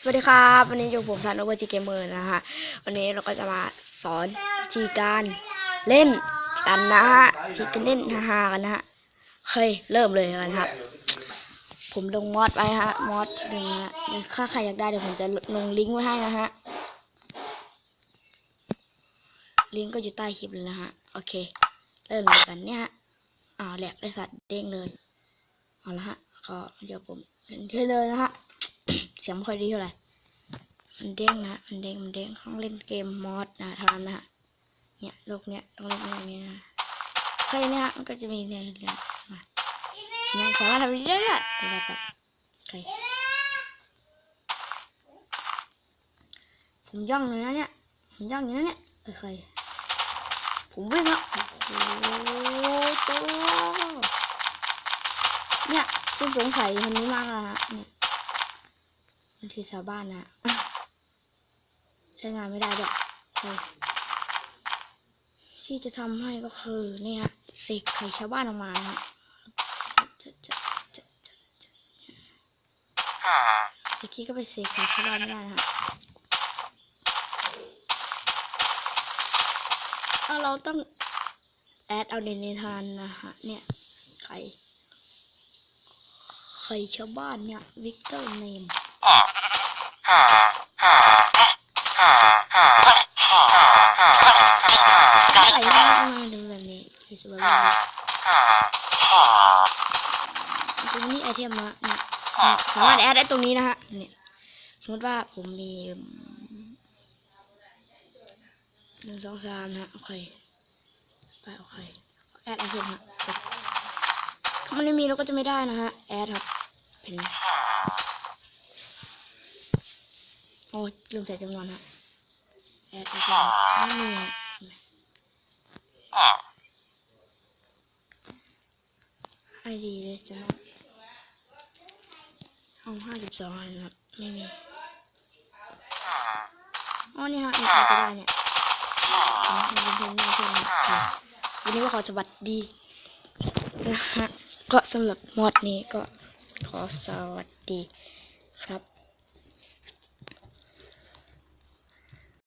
สวัสดีครับวันนี้อยู่ผมซันโอเวอร์จีเกมเมอร์นะฮะวันนี้เราก็จะมาสอนวิธีการเล่นกันนะฮะวิธีการเล่นฮาๆกันนะฮะเคยเริ่มเลยกันครับ ผมลงมอดไว้ฮะมอดหนึ่งฮะเดี๋ยวถ้าใครอยากได้เดี๋ยวผมจะลงลิงก์ไว้ให้นะฮะลิงก์ก็อยู่ใต้คลิปเลยนะฮะโอเค เริ่มเลยกันเนี่ยฮะอ้าวแหลกได้สัตว์เด้งเลยเอาละฮะก็เดี๋ยวผมเล่นเที่เลยนะฮะ สียงไม่ค่อยดีเท่าไหร่ มันเด้งนะ มันเด้ง มันเด้งต้องเล่นเกมมอดนะเท่านั้นนะฮะเนี่ยโลกเนี้ยต้องเล่นแบบนี้นะแค่เนี้ยมันก็จะมีเนี่ยเรื่องมาเนี่ยสามารถทำได้เรื่อยๆแบบแบบโอเคผมย่องเลยนะเนี่ยผมย่องอย่างนั้นเนี่ยโอเคผมวิ่งแล้วโอ้โหตัวเนี่ยคุณสงสัยคนนี้มากนะฮะเนี่ย มันคือชาวบ้านนะใช้งานไม่ได้ด้วยที่จะทำให้ก็คือเนี่ยเสกไข่ชาวบ้านออกมานะฮะจะจะจะจะจะตะกี้ก็ไปเสกไข่ชาวบ้านไม่ได้นะฮะเอาเราต้องแอดเอาในนิทานนะฮะเนี่ยไข่ไข่ชาวบ้านเนี่ยวิกเตอร์เนม ใส่มามาดูแบบนี้คือสวยมากตรงนี้ไอเทมมาสามารถแอดได้ตรงนี้นะฮะเนี่ยสมมติว่าผมมีหนึ่งสองสามนะฮะโอเคไปโอเคแอดไอเทมฮะถ้ามันไม่มีเราก็จะไม่ได้นะฮะแอดครับเป็น อ้ยลืมใส่จำนวนฮะแอดไอเทมไม่มีฮะไอดีเลยจะนะห้องห้าสิบสองนะครับไม่มีอ๋อนี่ฮะนี่ใครก็ได้เนี่ยอ๋อมันเป็นเพลงนี่เพลงนะวันนี้ก็ขอสวัสดีนะฮะก็สำหรับมอดนี้ก็ขอสวัสดีครับ